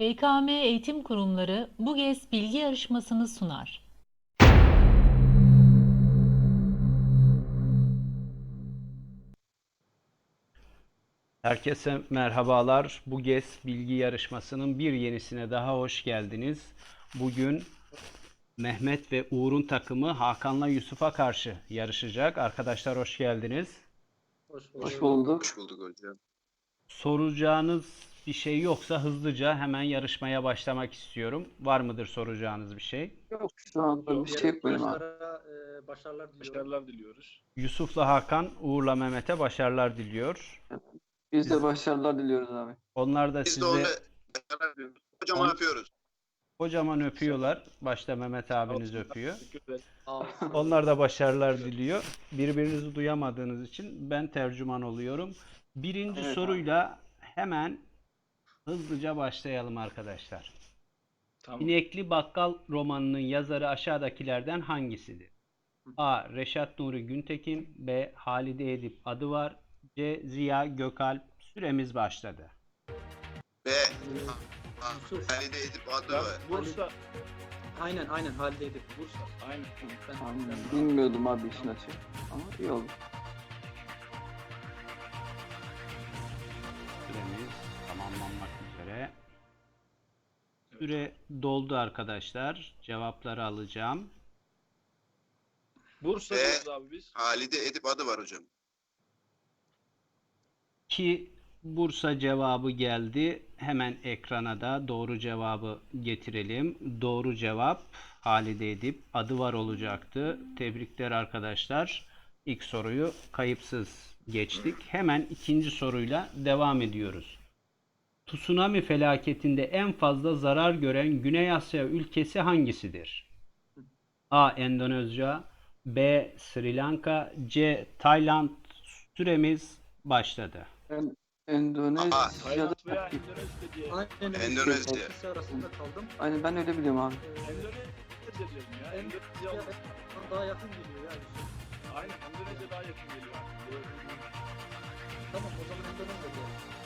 BKM Eğitim Kurumları BUGES bilgi yarışmasını sunar. Herkese merhabalar. Bu GES bilgi yarışmasının bir yenisine daha hoş geldiniz. Bugün Mehmet ve Uğur'un takımı Hakan'la Yusuf'a karşı yarışacak. Arkadaşlar hoş geldiniz. Hoş Hoş bulduk. Hoş bulduk hocam. Soracağınız bir şey yoksa hızlıca hemen yarışmaya başlamak istiyorum. Var mıdır soracağınız bir şey? Yok şu anda bir şey yok benim abi. E, başarılar diliyorum. Başarılar diliyoruz. Yusuf'la Hakan, Uğur'la Mehmet'e başarılar diliyor. Biz de başarılar diliyoruz abi. Onlar da Biz de onu size diliyoruz. Kocaman öpüyoruz. kocaman öpüyorlar. Başta Mehmet abiniz öpüyor. Onlar da başarılar diliyor. Birbirinizi duyamadığınız için ben tercüman oluyorum. Birinci Evet abi. soruyla hemen hızlıca başlayalım arkadaşlar. Tamam. İnekli Bakkal romanının yazarı aşağıdakilerden hangisidir? A. Reşat Nuri Güntekin B. Halide Edip adı var C. Ziya Gökalp Süremiz başladı. Yusuf. Halide Edip adı var. Bursa. Aynen aynen Halide'ydi. Bursa. Aynen. Ben, ben- bilmiyordum abi işin açığı. Ama iyi oldu. Süremiz tamamlanmak üzere. Süre doldu arkadaşlar. Cevapları alacağım. Bursa Ve- diyoruz abi biz. Halide Edip adı var hocam. Ki Bursa cevabı geldi. Hemen ekrana da doğru cevabı getirelim. Doğru cevap Halide Edip adı var olacaktı. Tebrikler arkadaşlar. İlk soruyu kayıpsız geçtik. Hemen ikinci soruyla devam ediyoruz. Tsunami felaketinde en fazla zarar gören Güney Asya ülkesi hangisidir? A. Endonezya B. Sri Lanka C. Tayland Süremiz başladı. Tayland veya Endonezya diye. Aynen öyle. Endonezya. İkisi arasında kaldım. Aynen ben öyle biliyorum abi. Endonezya diyelim ya. Endonezya daha yakın geliyor ya. Yusuf. Aynen Endonezya daha yakın geliyor. Tamam o zaman Endonezya diyelim.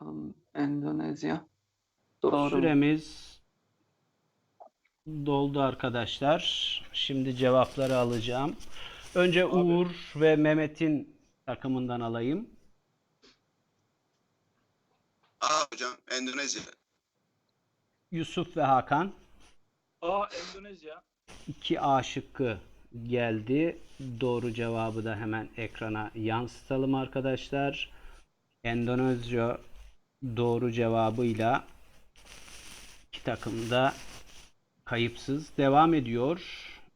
Bakalım Endonezya. Doğru. Süremiz doldu arkadaşlar. Şimdi cevapları alacağım. Önce Uğur ve Mehmet'in takımından alayım. Aa hocam Endonezya. Yusuf ve Hakan. A. Endonezya. 2A şıkkı geldi. Doğru cevabı da hemen ekrana yansıtalım arkadaşlar. Endonezya doğru cevabıyla iki takım da kayıpsız devam ediyor.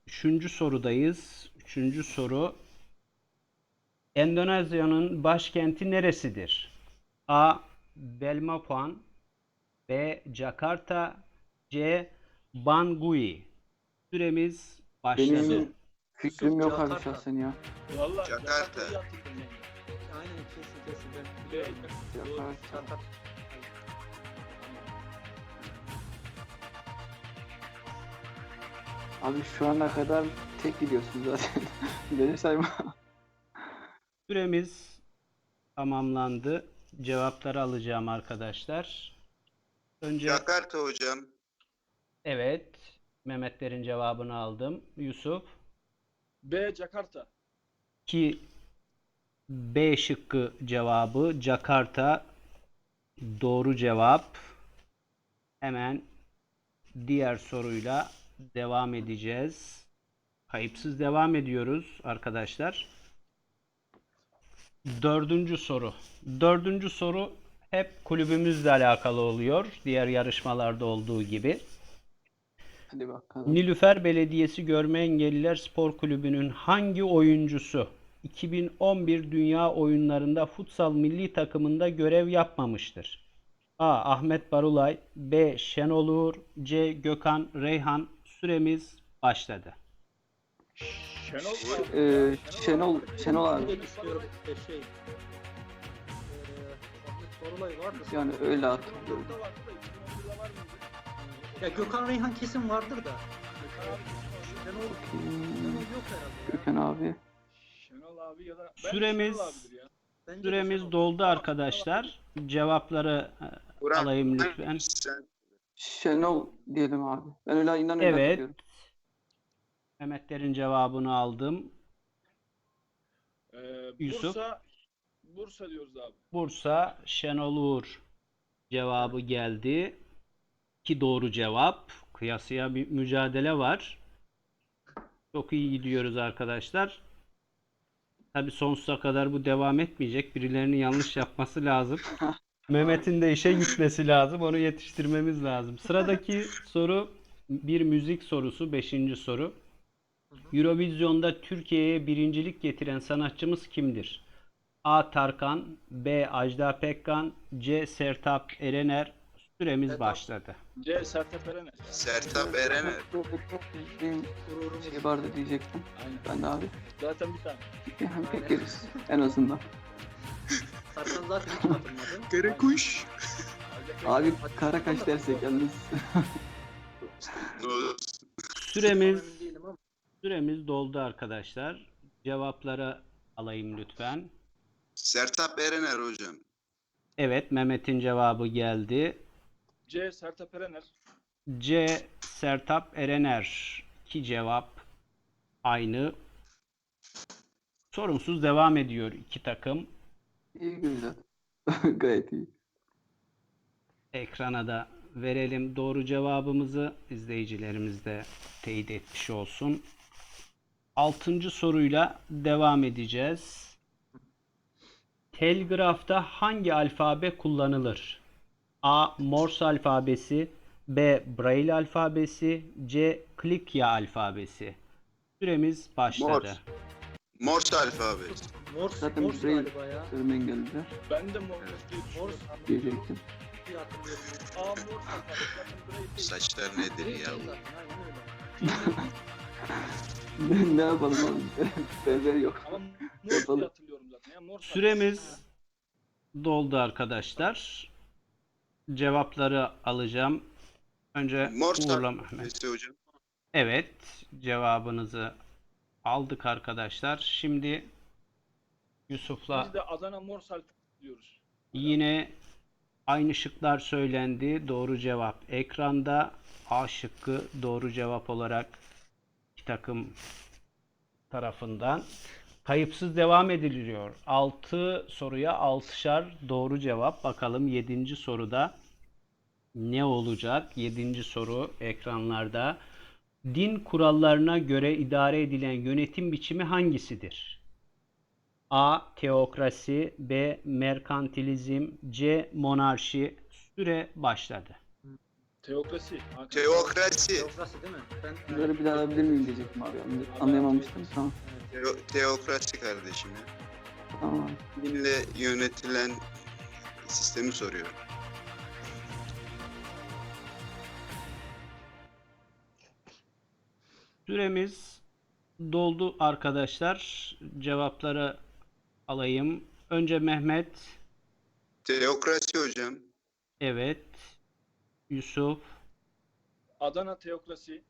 Üçüncü sorudayız. Üçüncü soru. Endonezya'nın başkenti neresidir? A. Belmopan B. Jakarta C. Bangui Süremiz başladı. Benim fikrim yok abi şahsen ya. Valla Jakarta. Jakarta'yı. Aynen kesin Jakarta. Abi şu ana kadar tek gidiyorsun zaten. Beni sayma. Süremiz tamamlandı. Cevapları alacağım arkadaşlar. Önce Jakarta hocam. evet Mehmetlerin cevabını aldım. Yusuf B. Jakarta. ki B şıkkı cevabı Jakarta doğru cevap. Hemen diğer soruyla devam edeceğiz. Kayıpsız devam ediyoruz arkadaşlar. Dördüncü soru. Dördüncü soru hep kulübümüzle alakalı oluyor. Diğer yarışmalarda olduğu gibi. Hadi bakalım. Nilüfer Belediyesi Görme Engelliler Spor Kulübü'nün hangi oyuncusu 2011 Dünya Oyunlarında futsal milli takımında görev yapmamıştır? A. Ahmet Barulay B. Şenol Uğur C. Gökhan Reyhan Süremiz başladı. Şenol. Ee, Şenol, Şenol abi. İstiyorum. E, şey. Eee Ahmet Barulay vardı. Yani öyle hatırlıyorum. 2011'de vardı da 2011'de var mıydı? Ya Gökhan Reyhan kesin vardır da. Gökhan abi kesin Şenol, Şenol yok herhalde. ya. Gökhan abi. Şenol abi ya da ben Süremiz ya. Bence Süremiz doldu arkadaşlar. Cevapları e, Burak, alayım lütfen. Sen Şenol diyelim abi. Ben öyle inan öyle Evet. hatırlıyorum. Mehmetlerin cevabını aldım. Ee, Yusuf. Bursa, Bursa diyoruz abi. Bursa Şenol Uğur cevabı geldi. Ki doğru cevap. Kıyasıya bir mücadele var. Çok iyi gidiyoruz arkadaşlar. Tabii sonsuza kadar bu devam etmeyecek. Birilerinin yanlış yapması lazım. Mehmet'in de işe gitmesi lazım. Onu yetiştirmemiz lazım. Sıradaki soru bir müzik sorusu. Beşinci soru. Eurovision'da Türkiye'ye birincilik getiren sanatçımız kimdir? A. Tarkan B. Ajda Pekkan C. Sertab Erener Süremiz Sertab. başladı. C. Sertab Erener. Sertab Erener. Benim Gururumuz. şey vardı diyecektim. Aynen. Ben de abi. Zaten bir tane. Yani. En azından. Sarkan zaten hiç katılmadı. Kara kuş. Abi kara kaç dersek yalnız. Süremiz Emin değilim ama. süremiz doldu arkadaşlar. Cevapları alayım lütfen. Sertab Erener hocam. Evet, Mehmet'in cevabı geldi. C. Sertab Erener. C. Sertab Erener. Ki cevap aynı. Sorunsuz devam ediyor iki takım. İyi güzel. Gayet iyi. Ekrana da verelim doğru cevabımızı. İzleyicilerimiz de teyit etmiş olsun. Altıncı soruyla devam edeceğiz. Telgrafta hangi alfabe kullanılır? A. Morse alfabesi B. Braille alfabesi C. Klikya alfabesi Süremiz başladı. Morse. Morse alfabesi. Morse, Zaten Morse Braille- galiba ya. Sözümü engelliler Ben de Morse diye düşünüyorum. diyecektim. Bir hatırlıyorum. Aa Morse alfabesi. Zaten burayı değil. Saçlar nedir ya? zaten, aynen öyle. ne yapalım abi? Berber yok. Ama Morse diye hatırlıyorum zaten. Ya Morse Süremiz doldu arkadaşlar. Cevapları alacağım. Önce Morse Uğur'la Mehmet. hocam. Evet, cevabınızı aldık arkadaşlar. Şimdi Yusuf'la Biz de Adana Morse alfabesi diyoruz. yine aynı şıklar söylendi. Doğru cevap ekranda. A şıkkı doğru cevap olarak iki takım tarafından kayıpsız devam ediliyor. 6 soruya 6'şar doğru cevap. Bakalım 7. soruda ne olacak? 7. soru ekranlarda. Din kurallarına göre idare edilen yönetim biçimi hangisidir? A. Teokrasi B. Merkantilizm C. Monarşi Süre başladı. Teokrasi. Hakan. Teokrasi. Teokrasi değil mi? Ben Bunları bir daha alabilir miyim diyecektim abi. Anlayamamıştım. Tamam. Teo- teokrasi kardeşim ya. Tamam abi. Dinle yönetilen sistemi soruyor. Süremiz doldu arkadaşlar. Cevapları alayım. Önce Mehmet. Teokrasi hocam. Evet. Yusuf. Adana teokrasi.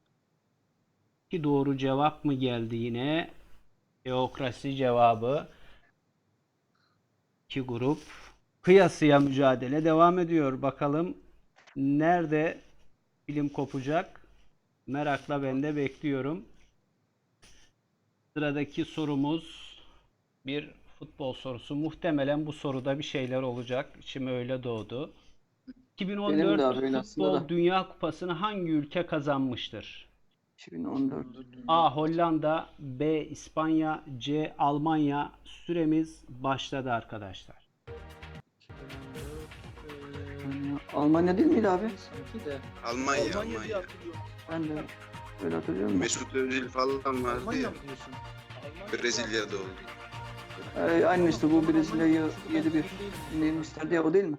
Ki doğru cevap mı geldi yine? Teokrasi cevabı. İki grup. Kıyasıya mücadele devam ediyor. Bakalım nerede film kopacak? Merakla ben de bekliyorum. Sıradaki sorumuz bir futbol sorusu. Muhtemelen bu soruda bir şeyler olacak. İçime öyle doğdu. Benim de 2014 abi öyle aslında Futbol da. Dünya Kupası'nı hangi ülke kazanmıştır? 2014. A. Hollanda B. İspanya C. Almanya Süremiz başladı arkadaşlar. 2014, Yani Almanya değil miydi abi? sanki de. Almanya, Almanya diye hatırlıyorum. Ben de öyle hatırlıyorum da. Mesut Özil falan vardı Almanya ya. mı diyorsun? Almanya Brezilya'da oldu. Ee, aynı işte bu Brezilya'yı 7-1 yenilmişlerdi ya o değil mi?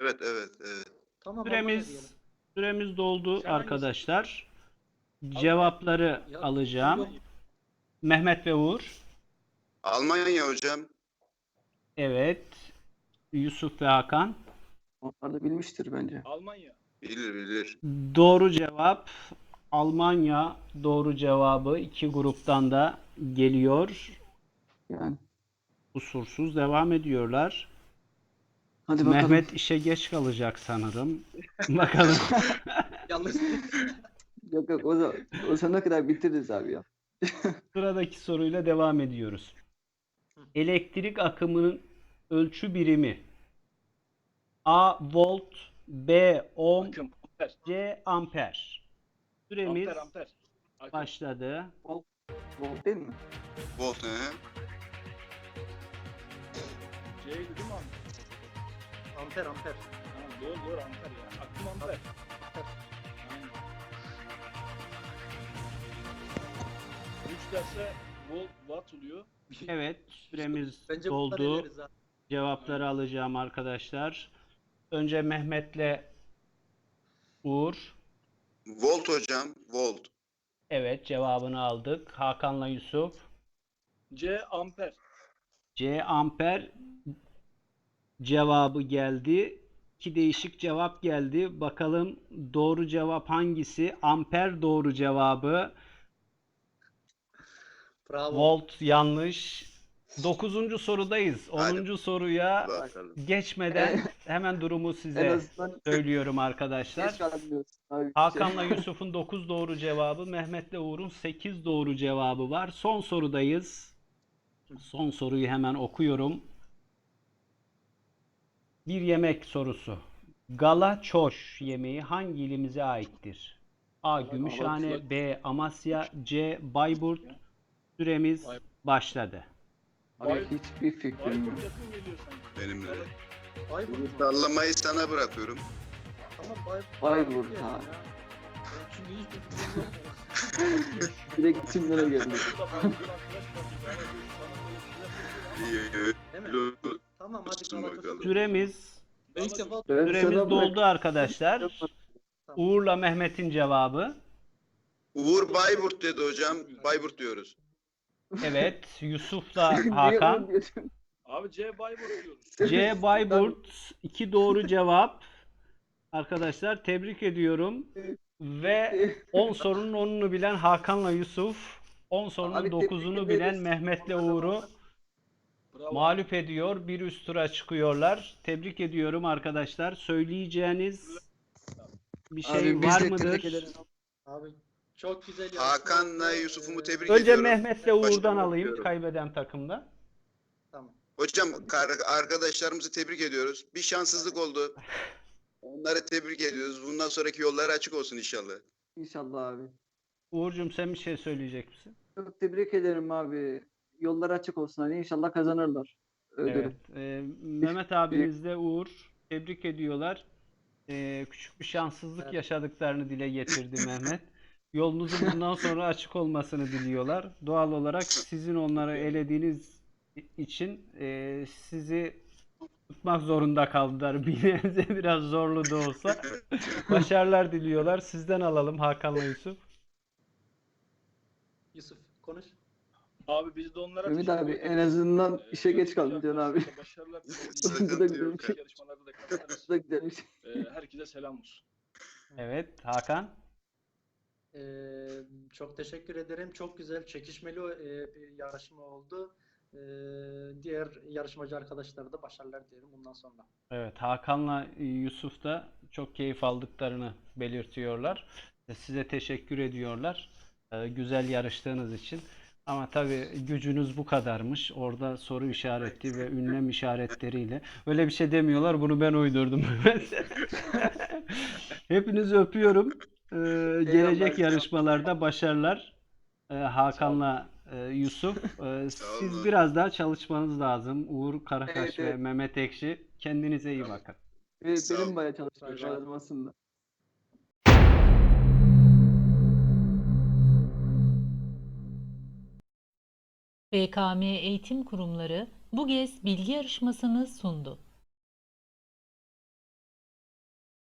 Evet, evet, evet. Tamam. Süremiz süremiz doldu Sen arkadaşlar. Cevapları Ya, alacağım. yok. Mehmet ve Uğur. Almanya hocam. Evet. Yusuf ve Hakan. Onlar da bilmiştir bence. Almanya. Bilir bilir. Doğru cevap Almanya doğru cevabı iki gruptan da geliyor. Yani Kusursuz devam ediyorlar. Hadi bakalım. Mehmet işe geç kalacak sanırım. Bakalım. Yanlış. Yok yok o, da, o sana kadar bitiririz abi ya. Sıradaki soruyla devam ediyoruz. Elektrik akımının ölçü birimi. A volt, B ohm, Akım. Amper. C amper. Süremiz Amper amper. Akım. başladı. Bu değil mi? Volt he. Amper amper. Ha, doğru doğru amper ya. Akım amper. Aynen. 3 derse volt watt oluyor. Evet, süremiz Bence bunları doldu. eleriz ha. Cevapları alacağım arkadaşlar. Önce Mehmet'le Uğur. Volt hocam. Volt. Evet, cevabını aldık. Hakan'la Yusuf. C amper. C amper cevabı geldi. İki değişik cevap geldi. Bakalım doğru cevap hangisi? Amper doğru cevabı. Bravo. Volt yanlış. Dokuzuncu sorudayız. Onuncu soruya Bakalım. geçmeden hemen durumu En size azından söylüyorum arkadaşlar. geç. Abi, Hakan'la Yusuf'un 9 doğru cevabı, Mehmet'le Uğur'un 8 doğru cevabı var. Son sorudayız. Son soruyu hemen okuyorum. Bir yemek sorusu. Galaçoş yemeği hangi ilimize aittir? A. Gümüşhane, B. Amasya, C. Bayburt. Süremiz başladı. Abi hiçbir fikrim yok. Bayburt yakın geliyor sanki. Benim de. Bayburt. Sallamayı sana bırakıyorum. Bayburt. Ha. Direkt isimlere geldi. Tamam hadi Galatasaray. bakalım. Süremiz defa Ben süremiz sana doldu bırak- arkadaşlar. Uğur'la Mehmet'in cevabı. Uğur Bayburt dedi hocam. Bayburt diyoruz. Evet, Yusuf'la Niye Hakan. onu diyorsun? Abi C Bayburt diyoruz. C. Bayburt iki doğru cevap. Arkadaşlar tebrik ediyorum. Ve 10 sorunun 10'unu bilen Hakan'la Yusuf, 10 sorunun Abi tebrik 9'unu ederiz. bilen Mehmet'le Uğur'u Bravo. mağlup ediyor. Bir üst tura çıkıyorlar. Tebrik ediyorum arkadaşlar. Söyleyeceğiniz bir şey Abi biz var de mıdır? ederiz. Abi çok güzel yarışma Hakan'la. Yusuf'umu tebrik Önce ediyorum. Mehmet'le Uğur'dan Başarılar alayım diliyorum. kaybeden takımda. Tamam. Hocam kar- arkadaşlarımızı tebrik ediyoruz. Bir şanssızlık oldu. Onları tebrik ediyoruz. Bundan sonraki yolları açık olsun inşallah. İnşallah abi. Uğur'cum sen bir şey söyleyecek misin? Çok tebrik ederim abi. Yollar açık olsun. Hani inşallah kazanırlar. Ödülü. Evet. Ee, Mehmet abimiz de Uğur tebrik ediyorlar. Ee, küçük bir şanssızlık Evet. yaşadıklarını dile getirdi Mehmet. Yolunuzun bundan sonra açık olmasını diliyorlar. Doğal olarak sizin onları elediğiniz için e, sizi tutmak zorunda kaldılar. Bir nebze biraz zorlu da olsa. Başarılar diliyorlar. Sizden alalım Hakan'la Yusuf. Yusuf konuş. Abi biz de onlara Ümit abi en azından Ee, işe geç kaldın Can abi. Başarılar Bu da güzel bir şey. Yarışmalarda da kazanırız. Bu da güzel bir şey. Ee, herkese selam olsun. Evet Hakan. Ee, çok teşekkür ederim. Çok güzel, çekişmeli e, bir yarışma oldu. Ee, diğer yarışmacı arkadaşlara da başarılar dilerim bundan sonra. Evet, Hakan'la Yusuf da çok keyif aldıklarını belirtiyorlar. Size teşekkür ediyorlar. e, Güzel yarıştığınız için. Ama tabii gücünüz bu kadarmış. Orada soru işareti ve ünlem işaretleriyle. Öyle bir şey demiyorlar. Bunu ben uydurdum. Hepinizi öpüyorum. E, Gelecek yarışmalarda başarılar. E, Hakan'la e, Yusuf. E, Siz biraz daha çalışmanız lazım. Uğur Karakaş Evet, ve evet. Mehmet Ekşi. Kendinize iyi bakın. Ve Sağ benim bayağı çalışmam lazım aslında. BKM Eğitim Kurumları bu GES bilgi yarışmasını sundu.